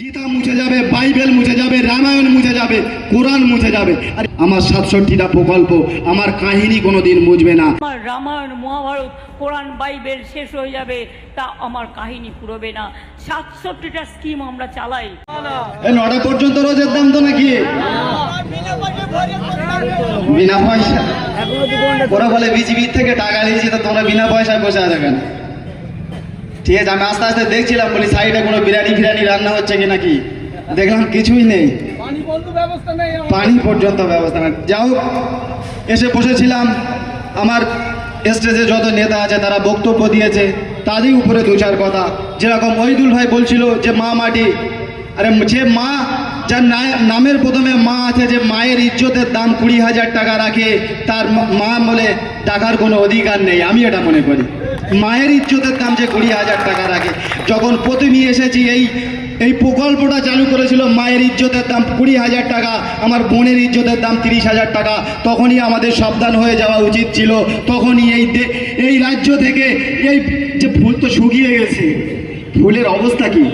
গীতা মুছে যাবে বাইবেল মুছে যাবে রামায়ণ মুছে যাবে কোরআন মুছে যাবে। আর আমার সাতষট্টিটা প্রকল্প আমার কাহিনী কোনোদিন মুছবে না। আমার রামায়ণ মহাভারত কোরআন বাইবেল শেষ হয়ে যাবে তা আমার কাহিনী পুরোবে না। সাতষট্টিটা স্কিম আমরা চালাই। এ নটা পর্যন্ত রোজের দাম তো নাকি? বিনা পয়সা। ওরা বলে বিজিবির থেকে টাকা নিয়েছি তো তোমরা বিনা পয়সায় বসে আছে কেন? ঠিক আছে আমি আস্তে আস্তে দেখছিলাম বলি সাইডে কোনো বিরিয়ানি ফিরিয়ানি রান্না হচ্ছে কি নাকি? দেখলাম কিছুই নেই। পানি পর্যন্ত ব্যবস্থা নেই। যাই হোক এসে বসেছিলাম। আমার স্টেজে যত নেতা আছে তারা বক্তব্য দিয়েছে। তাদের উপরে দু চার কথা। যেরকম ওইদুল ভাই বলছিল যে মা মাটি। আরে যে মা যার নামের প্রথমে মা আছে যে মায়ের ইজ্জতের দাম কুড়ি হাজার টাকা রাখে, তার মা- বলে, টাকার কোনো অধিকার নেই। আমি এটা মনে করি। মায়ের ইজ্জতের দাম যে কুড়ি হাজার টাকা রাখে। যখন প্রথমই এসেছি, এই এই প্রকল্পটা চালু করেছিল, মায়ের ইজ্জতের দাম কুড়ি হাজার টাকা, আমার বোনের ইজ্জতের দাম তিরিশ হাজার টাকা। তখনই আমাদের সাবধান হয়ে যাওয়া উচিত ছিল। তখনই এই এই রাজ্য থেকে এই যে ফুল তো শুকিয়ে গেছে। ফুলের অবস্থা কি?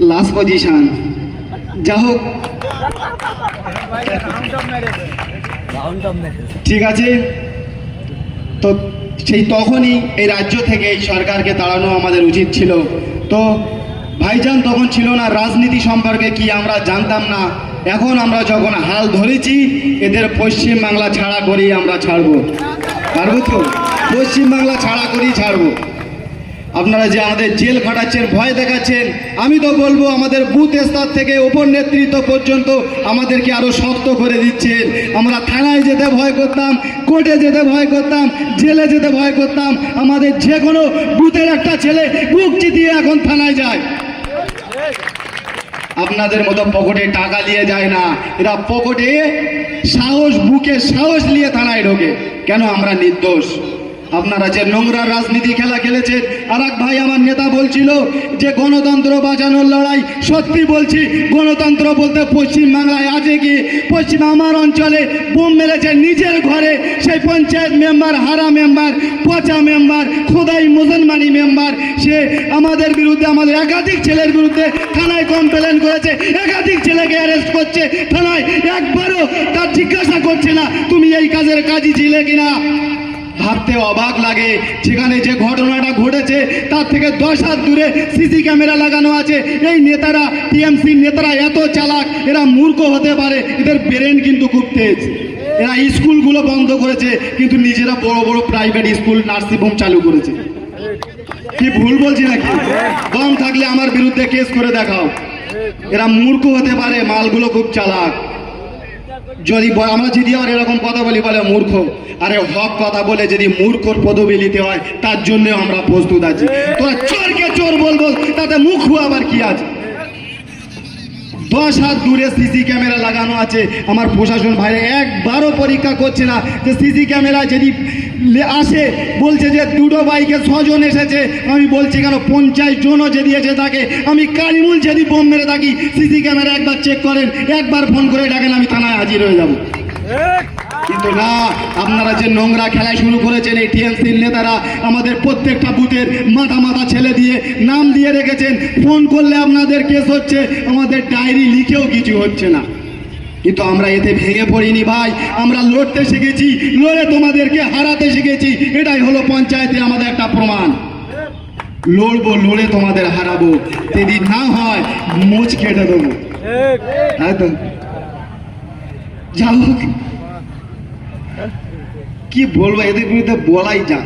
লাস্ট পজিশন যা হোক। ঠিক আছে? তো সেই তখনই এই রাজ্য থেকে এই সরকারকে তাড়ানো আমাদের উচিত ছিল। তো ভাইজান তখন ছিল না, রাজনীতি সম্পর্কে কি আমরা জানতাম না। এখন আমরা যখন হাল ধরেছি, এদের পশ্চিম বাংলা ছাড়া করেই আমরা ছাড়বো। পারব তো? পশ্চিম বাংলা ছাড়া করেই ছাড়বো। আপনারা যে আমাদের জেল খাটাচ্ছেন, ভয় দেখাচ্ছেন, আমি তো বলব আমাদের বুথ স্তর থেকে ওপর নেতৃত্ব পর্যন্ত আমাদেরকে আরও শক্ত করে দিচ্ছেন। আমরা থানায় যেতে ভয় করতাম, কোর্টে যেতে ভয় করতাম, জেলে যেতে ভয় করতাম। আমাদের যে কোনো বুথের একটা ছেলে বুক চিতিয়ে এখন থানায় যায়। আপনাদের মতো পকেটে টাকা নিয়ে যায় না। এরা পকেটে সাহস, বুকে সাহস নিয়ে থানায় ঢোকে। কেন আমরা নির্দোষ? আপনারা যে নোংরা রাজনীতি খেলা খেলেছেন আর ভাই আমার নেতা বলছিল যে গণতন্ত্র বাঁচানোর লড়াই সত্যি বলছি, গণতন্ত্র বলতে পশ্চিম বাংলায় আছে কি? পশ্চিম আমার অঞ্চলে বোম মেরেছে নিজের ঘরে, সেই পঞ্চায়েত মেম্বার, হারা মেম্বার, পচা মেম্বার, খোদাই মুসলমানি মেম্বার, সে আমাদের বিরুদ্ধে, আমাদের একাধিক ছেলের বিরুদ্ধে থানায় কমপ্লেন করেছে, একাধিক ছেলেকে অ্যারেস্ট করছে, থানায় একবারও তার জিজ্ঞাসা করছে না, তুমি এই কাজের কাজই ছিলে কিনা? ভাবতে অবাক লাগে। সেখানে যে ঘটনাটা ঘটেছে, তার থেকে দশ হাত দূরে সিসি ক্যামেরা লাগানো আছে। এই নেতারা, টিএমসি নেতারা এত চালাক, এরা মূর্খ হতে পারে। এদের ব্রেন কিন্তু খুব তেজ। এরা স্কুলগুলো বন্ধ করেছে, কিন্তু নিজেরা বড় বড় প্রাইভেট স্কুল নার্সিং হোম চালু করেছে। কি ভুল বলছি নাকি? দম থাকলে আমার বিরুদ্ধে কেস করে দেখাও। এরা মূর্খ হতে পারে, মালগুলো খুব চালাক। যদি আমরা যদি আর এরকম কথা বলি বলে মূর্খ। আরে হক কথা বলে যদি মূর্খর পদবি নিতে হয় তার জন্য আমরা প্রস্তুত আছি। তোরা চোরকে চোর বলব তাতে মুখ আবার কি আছে? দশ হাত দূরে সিসি ক্যামেরা লাগানো আছে। আমার প্রশাসন ভাইরা একবারও পরীক্ষা করছে না যে সিসি ক্যামেরা যদি আসে, বলছে যে দুটো বাইকে ছজন এসেছে। আমি বলছি কেন, পঞ্চাশ জনও যদি এসে থাকে, আমি কালিমুল যদি বোম মেরে থাকি, সিসি ক্যামেরা একবার চেক করেন, একবার ফোন করে ডাকেন, আমি থানায় হাজির হয়ে যাব। কিন্তু না আপনারা যে নোংরা খেলা শুরু করেছেন এই টিএমসির নেতারা আমাদের প্রত্যেকটা বুথের মাথা মাথা ছেলে দিয়ে নাম দিয়ে রেখেছেন ফোন করলে আপনাদের কেস হচ্ছে আমাদের ডায়েরি লিখেও কিছু হচ্ছে না। কিন্তু আমরা এতে ভেঙে পড়িনি ভাই আমরা লড়তে শিখেছি লড়ে তোমাদেরকে হারাতে শিখেছি এটাই হলো পঞ্চায়েতে আমাদের একটা প্রমাণ। লড়বো লড়ে তোমাদের হারাবো যদি না হয় মোচ কেটে দেবো। তাই তো? যা হোক কি বলব, এদের বিরুদ্ধে বলাই যা।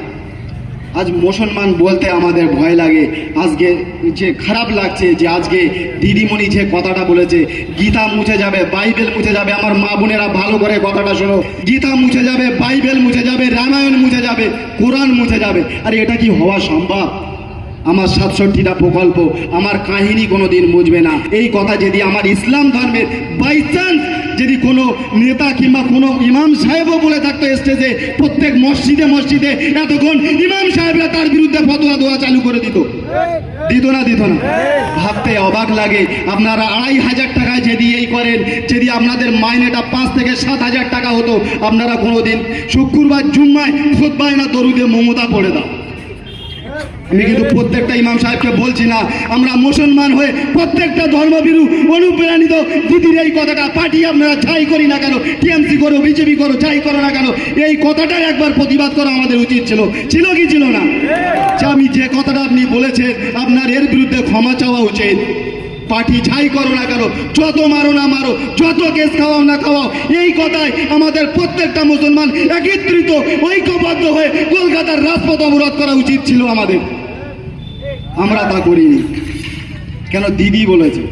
আজ মুসলমান বলতে আমাদের ভয় লাগে। আজকে যে খারাপ লাগছে যে আজকে দিদিমণি যে কথাটা বলেছে, গীতা মুছে যাবে, বাইবেল মুছে যাবে, আমার মা বোনেরা ভালো করে কথাটা শোনো। গীতা মুছে যাবে, বাইবেল মুছে যাবে, রামায়ণ মুছে যাবে, কোরআন মুছে যাবে। আর এটা কি হওয়া সম্ভব? আমার সাতষট্টিটা প্রকল্প, আমার কাহিনী কোনো দিন বুঝবে না। এই কথা যদি আমার ইসলাম ধর্মের বাই চান্স যদি কোনো নেতা কিংবা কোনো ইমাম সাহেবও বলে থাকতো স্টেজে প্রত্যেক মসজিদে মসজিদে এতক্ষণ ইমাম সাহেবরা তার বিরুদ্ধে ফতোয়া দেওয়া চালু করে দিত। দিত না দিত না। ভাবতে অবাক লাগে। আপনারা আড়াই হাজার টাকায় যদি এই করেন, যদি আপনাদের মাইনেটা পাঁচ থেকে সাত হাজার টাকা হতো, আপনারা কোনোদিন শুক্রবার, জুম্মায় খুদ্ না দরুদে মমতা পড়ে দাও। আমি কিন্তু প্রত্যেকটা ইমাম সাহেবকে বলছি না, আমরা মুসলমান হয়ে প্রত্যেকটা ধর্মবিরু অনুপ্রাণিত। দিদির এই কথাটা পার্টি আপনারা যাই করি না কেন? টিএমসি করো, বিজেপি করো, যাই করো না কেন? এই কথাটাই একবার প্রতিবাদ করা আমাদের উচিত ছিল। ছিল কি ছিল না? যে আমি যে কথাটা আপনি বলেছেন, আপনার এর বিরুদ্ধে ক্ষমা চাওয়া উচিত। পার্টি ছাই করো না কেন, যত মারো না মারো, যত কেস খাওয়াও না খাওয়াও, এই কথায় আমাদের প্রত্যেকটা মুসলমান একত্রিত, ঐক্যবদ্ধ হয়ে কলকাতার রাজপথ অবরোধ করা উচিত ছিল আমাদের। আমরা তা করিনি। কেন দিদি বলেছে?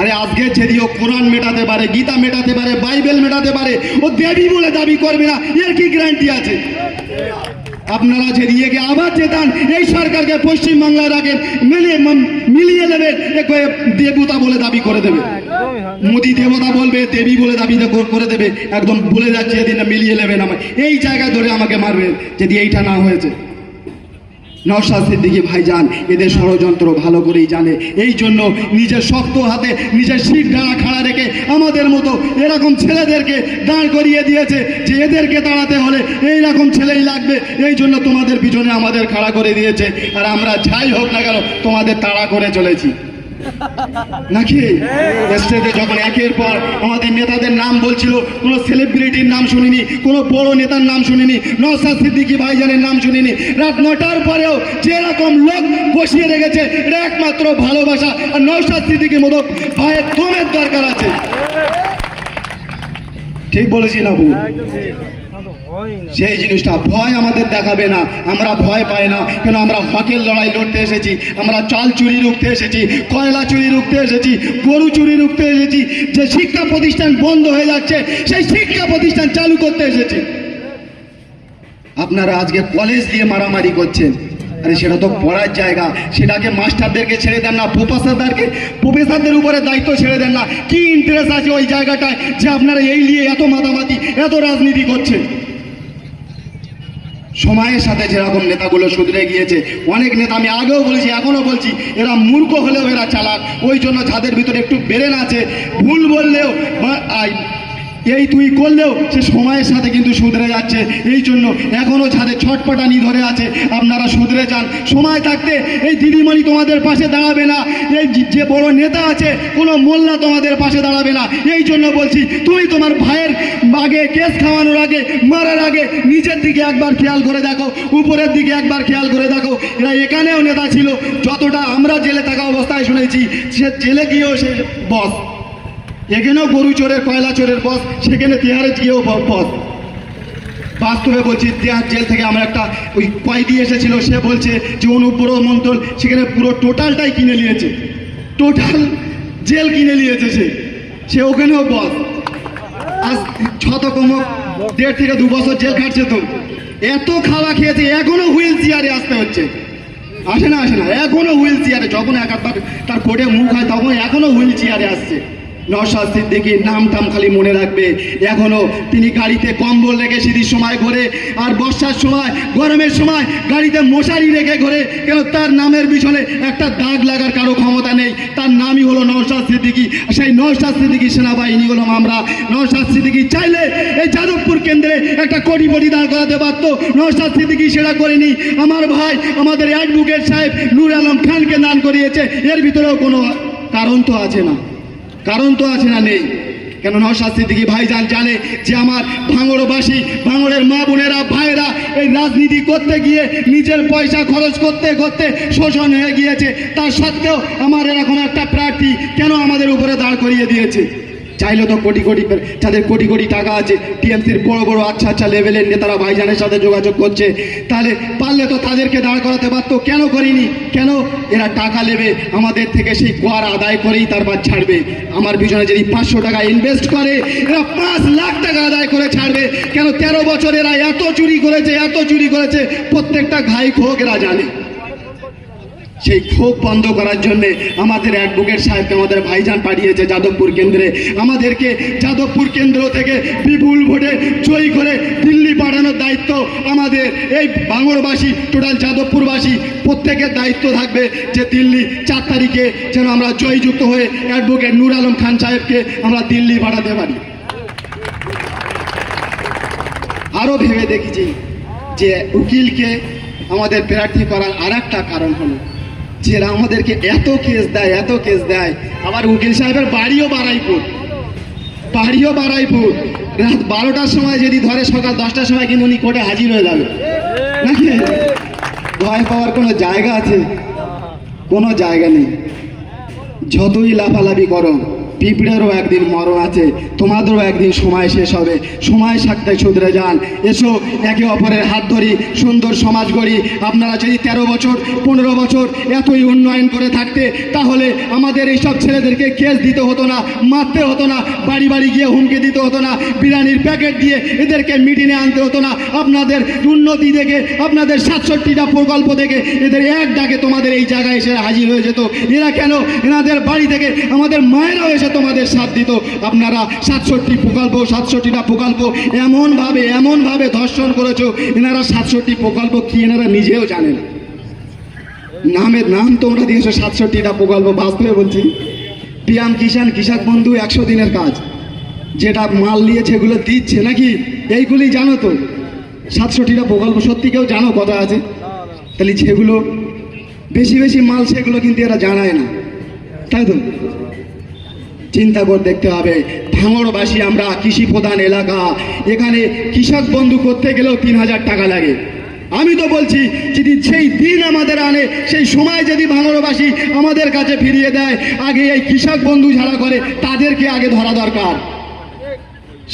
আরে আজকে যদি ও কোরআন মেটাতে পারে, গীতা মেটাতে পারে, বাইবেল মেটাতে পারে, ও দেবী বলে দাবি করবে না, এর কি গ্যারান্টি আছে? আপনারা যে দিয়েকে আবার যেতান এই সরকারকে পশ্চিমবাংলায় রাখেন মিলিয়ে মিলিয়ে দেবেন দেবতা বলে দাবি করে দেবে। মোদি দেবতা বলবে, দেবী বলে দাবি করে দেবে। একদম বলে যাচ্ছে, এদিন মিলিয়ে নেবেন আমায়। এই জায়গায় ধরে আমাকে মারবেন যদি এইটা না হয়েছে। নওশাদ ভাই যান এদের ষড়যন্ত্র ভালো করেই জানে। এই জন্য নিজের শক্ত হাতে, নিজের সিট ডাঙা খাড়া রেখে আমাদের মতো এরকম ছেলেদেরকে দাঁড় করিয়ে দিয়েছে যে এদেরকে দাঁড়াতে হলে এই রকম ছেলেই লাগবে। এই জন্য তোমাদের পিছনে আমাদের খাড়া করে দিয়েছে। আর আমরা যাই হোক না কেন, তোমাদের তাড়া করে চলেছি। নাকি? স্টেজে যখন একের পর আমাদের নেতাদের নাম বলছিল, কোনো সেলিব্রিটির নাম শুনিনি, কোনো বড় নেতার নাম শুনিনি নওসাদ সিদ্দিকী ভাইজানের নাম শুনিনি, রাত নটার পরেও যেরকম লোক বসিয়ে রেখেছে, এটা একমাত্র ভালোবাসা। আর নওসাদ সিদ্দিকীর মতো ভাইয়ের দমের দরকার আছে। ঠিক বলেছি না সেই জিনিসটা ভয় আমাদের দেখাবে না, আমরা ভয় পাই না। কেন আমরা হকের লড়াই লড়তে এসেছি, আমরা চাল চুরি রুখতে এসেছি, কয়লা চুরি রুখতে এসেছি, গরু চুরি রুখতে এসেছি, যে শিক্ষা প্রতিষ্ঠান বন্ধ হয়ে যাচ্ছে, সেই শিক্ষা প্রতিষ্ঠান চালু করতে এসেছি। আপনারা আজকে কলেজ দিয়ে মারামারি করছেন। আরে সেটা তো পড়ার জায়গা। সেটাকে মাস্টারদেরকে ছেড়ে দেন না, প্রফেসরদেরকে প্রফেসরদের উপরে দায়িত্ব ছেড়ে দেন না। কি ইন্টারেস্ট আছে ওই জায়গাটায় যে আপনারা এই নিয়ে এত মাতামাতি, এত রাজনীতি করছেন? সময়ের সাথে যেরকম নেতাগুলো শুধরে গিয়েছে, অনেক নেতা আমি আগেও বলেছি, এখনও বলছি, এরা মূর্খ হলেও এরা চালাক। ওই জন্য যাদের ভিতরে একটু বেরেন আছে, ভুল বললেও এই তুই করলেও সে সময়ের সাথে কিন্তু শুধরে যাচ্ছে। এই জন্য এখনও ছাদে ছটপটানি ধরে আছে। আপনারা শুধরে যান। সময় থাকতে এই দিদিমণি তোমাদের পাশে দাঁড়াবে না। এই যে- বড় নেতা আছে, কোনো মোল্লা তোমাদের পাশে দাঁড়াবে না। এই জন্য বলছি তুমি তোমার ভাইয়ের আগে কেস খাওয়ানোর আগে, মারার আগে নিচের দিকে একবার খেয়াল করে দেখো, উপরের দিকে একবার খেয়াল করে দেখো। এরা এখানেও নেতা ছিল। যতটা আমরা জেলে থাকা অবস্থায় শুনেছি, সে জেলে গিয়েও সে বস। এখানেও গরু চোরের, কয়লা চোরের বস সেখানে তিহারে গিয়েও বস বাস্তবে বলছি, তিহার জেল থেকে আমার একটা ওই কয়েদি এসেছিল, সে বলছে যে অনুব্র মন্ডল সেখানে পুরো টোটালটাই কিনে নিয়েছে। টোটাল জেল কিনে নিয়েছে সে। সে ওখানেও বস আজ শত কম দেড় থেকে দু বছর জেল খাটছে তো। এত খাওয়া খেয়েছে, এখনও হুইল চেয়ারে আসতে হচ্ছে। আসে না আসে না, এখনও হুইল চেয়ারে, যখন একবার তার কোর্টে মুখ হয়, তখন এখনও হুইল চেয়ারে আসছে। নশাদ সিদ্দিকির নাম টাম খালি মনে রাখবে। এখনও তিনি গাড়িতে কম্বল রেখে শীতের সময় ঘোরে, আর বর্ষার সময়, গরমের সময় গাড়িতে মশারি রেখে ঘোরে, কেন তার নামের পিছনে একটা দাগ লাগার কারও ক্ষমতা নেই। তার নামই হলো নওশাদ সিদ্দিকী সেই নওশাদ সিদ্দিকী সেনাবাহিনী হলাম আমরা। নওশাদ সিদ্দিকী চাইলে এই যাদবপুর কেন্দ্রে একটা কোটি কোটি দাঁড় করাতে পারতো। নওশাদ সিদ্দিকী সেটা করেনি। আমার ভাই, আমাদের অ্যাডভোকেট সাহেব নূর আলম খানকে দান করিয়েছে। এর ভিতরেও কোনো কারণ তো আছে না। কারণ তো আছে না নেই। কেন নওশাদ ভাই ভাইজান জানে যে আমার ভাঙড়বাসী, ভাঙড়ের মা বোনেরা, ভাইয়েরা এই রাজনীতি করতে গিয়ে নিজের পয়সা খরচ করতে করতে শোষণ হয়ে গিয়েছে। তার সত্ত্বেও আমার এরকম একটা প্রার্থী কেন আমাদের উপরে দাঁড় করিয়ে দিয়েছে? চাইলে তো কোটি কোটি যাদের কোটি কোটি টাকা আছে টিএমসির বড় বড় আচ্ছা আচ্ছা লেভেলের নেতারা ভাইজানের সাথে যোগাযোগ করছে। তাহলে পারলে তো তাদেরকে দাঁড় করাতে পারতো, কেন করিনি? কেন? এরা টাকা নেবে, আমাদের থেকে সেই কর আদায় করেই তারপর ছাড়বে। আমার পিছনে যদি পাঁচশো টাকা ইনভেস্ট করে, এরা পাঁচ লাখ টাকা আদায় করে ছাড়বে। কেন তেরো বছর এরা এত চুরি করেছে, এত চুরি করেছে, প্রত্যেকটা ঘাই খোক এরা জানে। সেই ক্ষোভ বন্ধ করার জন্যে আমাদের অ্যাডভোকেট সাহেবকে আমাদের ভাইজান পাঠিয়েছে যাদবপুর কেন্দ্রে। আমাদেরকে যাদবপুর কেন্দ্র থেকে বিপুল ভোটে জয়ী করে দিল্লি পাঠানোর দায়িত্ব আমাদের। এই বাংলাবাসী টোটাল যাদবপুরবাসী, প্রত্যেকের দায়িত্ব থাকবে যে দিল্লি চার তারিখে যেন আমরা জয়যুক্ত হয়ে অ্যাডভোকেট নূর আলম খান সাহেবকে আমরা দিল্লি পাঠাতে পারি। আরও ভেবে দেখেছি যে উকিলকে আমাদের প্রার্থী করার আর কারণ হলো যে আমাদেরকে এত কেস দেয়, এত কেস দেয় আবার উকিল সাহেবের বাড়িও বাড়াইপুর বাড়িও বাড়াইপুর রাত বারোটার সময় যদি ধরে সকাল দশটার সময় কিন্তু উনি কোর্টে হাজির হয়ে যাবে। নাকি? ভয় পাওয়ার কোনো জায়গা আছে? কোনো জায়গা নেই। যতই লাফালাফি করো পিঁপড়েরও একদিন মরণ আছে, তোমাদেরও একদিন সময় শেষ হবে। সময় সাথে শুধরে যান। এসো, একে অপরের হাত ধরি, সুন্দর সমাজ গড়ি। আপনারা যদি তেরো বছর, পনেরো বছর এতই উন্নয়ন করে থাকতে, তাহলে আমাদের এইসব ছেলেদেরকে কেস দিতে হতো না, মারতে হতো না, বাড়ি বাড়ি গিয়ে হুমকি দিতে হতো না, বিরিয়ানির প্যাকেট দিয়ে এদেরকে মিটিংয়ে আনতে হতো না। আপনাদের উন্নতি দেখে, আপনাদের সাতষট্টিটা প্রকল্প দেখে এদের এক ডাকে তোমাদের এই জায়গায় এসে হাজির হয়ে যেত। এরা কেন এনাদের বাড়ি থেকে আমাদের মায়েরাও এসে তোমাদের সাথ দিত। আপনারা সাতষট্টি প্রকল্প, সাতষট্টিটা প্রকল্প এমনভাবে এমনভাবে ধর্ষণ করেছ, এনারা সাতষট্টি প্রকল্প কি এনারা নিজেও জানে না। নামের নাম তোমরা দিয়েছ, সাতষট্টিটা প্রকল্প, বাস্তবে বলছি। পিএম কিষাণ, কৃষক বন্ধু একশো দিনের কাজ। যেটা মাল নিয়ে সেগুলো দিচ্ছে নাকি? এইগুলি জানো তো। সাতষট্টিটা প্রকল্প সত্যি কেউ জানো কথা আছে? তাহলে সেগুলো, বেশি বেশি মাল সেগুলো কিন্তু এরা জানায় না। তাই তো? চিন্তা করে দেখতে হবে। ভাঙড়বাসী আমরা কৃষি প্রধান এলাকা। এখানে কৃষক বন্ধু করতে গেলেও তিন হাজার টাকা লাগে। আমি তো বলছি, যদি সেই দিন আমাদের আনে, সেই সময় যদি ভাঙড়বাসী আমাদের কাছে ফিরিয়ে দেয়, আগে এই কৃষক বন্ধু যারা করে, তাদেরকে আগে ধরা দরকার।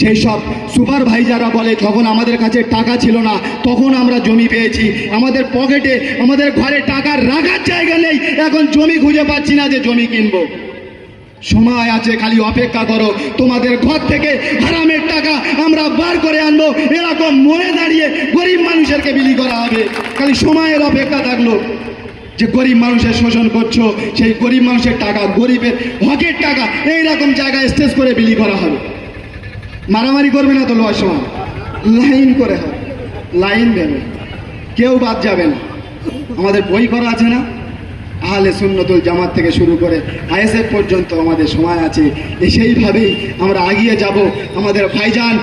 সেই সব সুপারভাইজাররা বলে, যখন আমাদের কাছে টাকা ছিল না, তখন আমরা জমি পেয়েছি। আমাদের পকেটে, আমাদের ঘরে টাকা রাখার জায়গা নেই। এখন জমি খুঁজে পাচ্ছি না যে জমি কিনবো। সময় আছে, খালি অপেক্ষা করো। তোমাদের ঘর থেকে হারামের টাকা আমরা বার করে আনব। এরকম মনে দাঁড়িয়ে গরিব মানুষেরকে বিলি করা হবে। খালি সময়ের অপেক্ষা থাকল। যে গরিব মানুষের শোষণ করছ, সেই গরিব মানুষের টাকা, গরিবের হকের টাকা এই রকম জায়গায় স্টেজ করে বিলি করা হবে। মারামারি করবে না তো লোয়ার সময় লাইন করে হবে। লাইন দেবে। কেউ বাদ যাবে না। আমাদের বই করা আছে না? আহলে সুন্নতুল জামাত থেকে শুরু করে আইএসএফ পর্যন্ত আমাদের সময় আছে। সেইভাবেই আমরা এগিয়ে যাব। আমাদের ভাইজান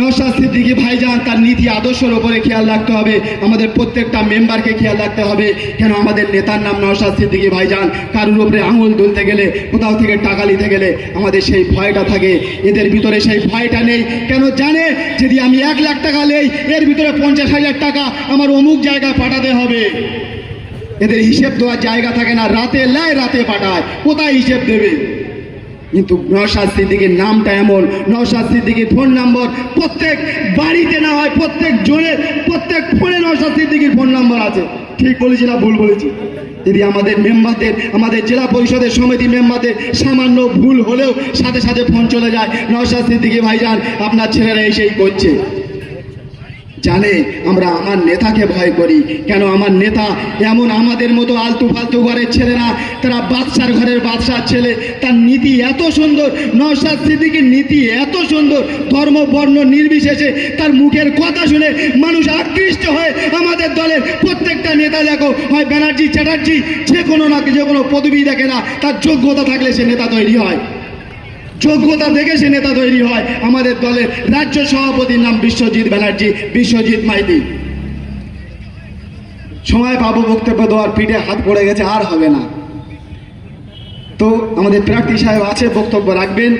নৌশাদ সিদ্দিকি ভাইজান তার নীতি আদর্শের ওপরে খেয়াল রাখতে হবে। আমাদের প্রত্যেকটা মেম্বারকে খেয়াল রাখতে হবে কেন আমাদের নেতার নাম নৌশাদ সিদ্দিকি ভাইজান কারুর উপরে আঙুল তুলতে গেলে, কোথাও থেকে টাকা নিতে গেলে আমাদের সেই ভয়টা থাকে। এদের ভিতরে সেই ভয়টা নেই। কেন জানে? যদি আমি এক লাখ টাকা নেই, এর ভিতরে পঞ্চাশ হাজার টাকা আমার অমুক জায়গায় পাঠাতে হবে। এদের হিসেব দেওয়ার জায়গা থাকে না। রাতে লাই রাতে পাঠায়। কোথায় হিসেব দেবে? কিন্তু নওশাদ সিদ্দিকির নামটা এমন। নওশাদ সিদ্দিকির ফোন নম্বর প্রত্যেক বাড়িতে না হয়, প্রত্যেক জনের প্রত্যেক ফোনে নওশাদ সিদ্দিকির ফোন নম্বর আছে। ঠিক বলেছি না ভুল বলেছি? যদি আমাদের মেম্বারদের, আমাদের জেলা পরিষদের সমিতি মেম্বারদের সামান্য ভুল হলেও সাথে সাথে ফোন চলে যায়, নওশাদ সিদ্দিকি ভাইজান, আপনার ছেলেরা এসেই করছে। জানে, আমরা আমার নেতাকে ভয় করি। কেন আমার নেতা এমন আমাদের মতো আলতু ফালতু ঘরের ছেলেরা তারা বাদশার ঘরের বাদশার ছেলে। তার নীতি এত সুন্দর, নওশাদ সিদ্দিকির নীতি এত সুন্দর, ধর্ম, বর্ণ নির্বিশেষে তার মুখের কথা শুনে মানুষ আকৃষ্ট হয়ে আমাদের দলের প্রত্যেকটা নেতা দেখো, হয় ব্যানার্জি, চ্যাটার্জি, যে কোনো না যে কোনো পদবি দেখে না, তার যোগ্যতা থাকলে সে নেতা তৈরি হয়। যোগ্যতা দেখে সে নেতা তৈরি হয়। আমাদের দলের রাজ্য সভাপতির নাম বিশ্বজিৎ ব্যানার্জি, বিশ্বজিৎ মাইতি। সময় পাবো বক্তব্য দেওয়ার পিঠে হাত পড়ে গেছে, আর হবে না। তো আমাদের প্রার্থী সাহেব আছে, বক্তব্য রাখবেন।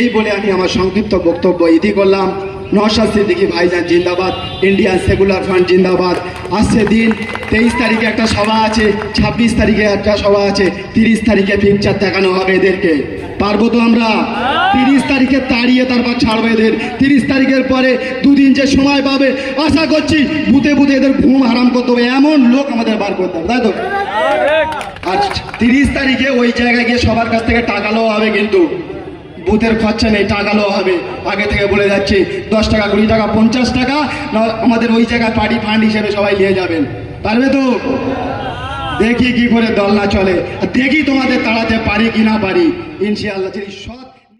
এই বলে আমি আমার সংক্ষিপ্ত বক্তব্য ইতি করলাম। নওশাদ সিদ্দিকি ভাইজান জিন্দাবাদ, ইন্ডিয়ান সেকুলার ফান্ড জিন্দাবাদ। আসছে দিন, তেইশ তারিখে একটা সভা আছে, ছাব্বিশ তারিখে একটা সভা আছে, তিরিশ তারিখে পিকচার দেখানো হবে এদেরকে। পারব তো আমরা? তিরিশ তারিখে তাড়িয়ে তারপর ছাড়বো এদের। তিরিশ তারিখের পরে দুদিন যে সময় পাবে, আশা করছি বুতে বুতে এদের ঘুম হারাম করতে হবে এমন লোক আমাদের বার করতে হবে, তাই তো? আর তিরিশ তারিখে ওই জায়গায় গিয়ে সবার কাছ থেকে টাকা নেওয়া হবে কিন্তু। বুথের খরচা নেই, টাকা নেওয়া হবে। আগে থেকে বলে যাচ্ছি, দশ টাকা, কুড়ি টাকা, পঞ্চাশ টাকা আমাদের ওই জায়গায় পার্টি ফান্ড হিসেবে সবাই নিয়ে যাবেন। পারবে তো? দেখি কি করে দল না চলে। দেখি তোমাদের তাড়াতে পারি কি না পারি। ইনশাআল্লাহ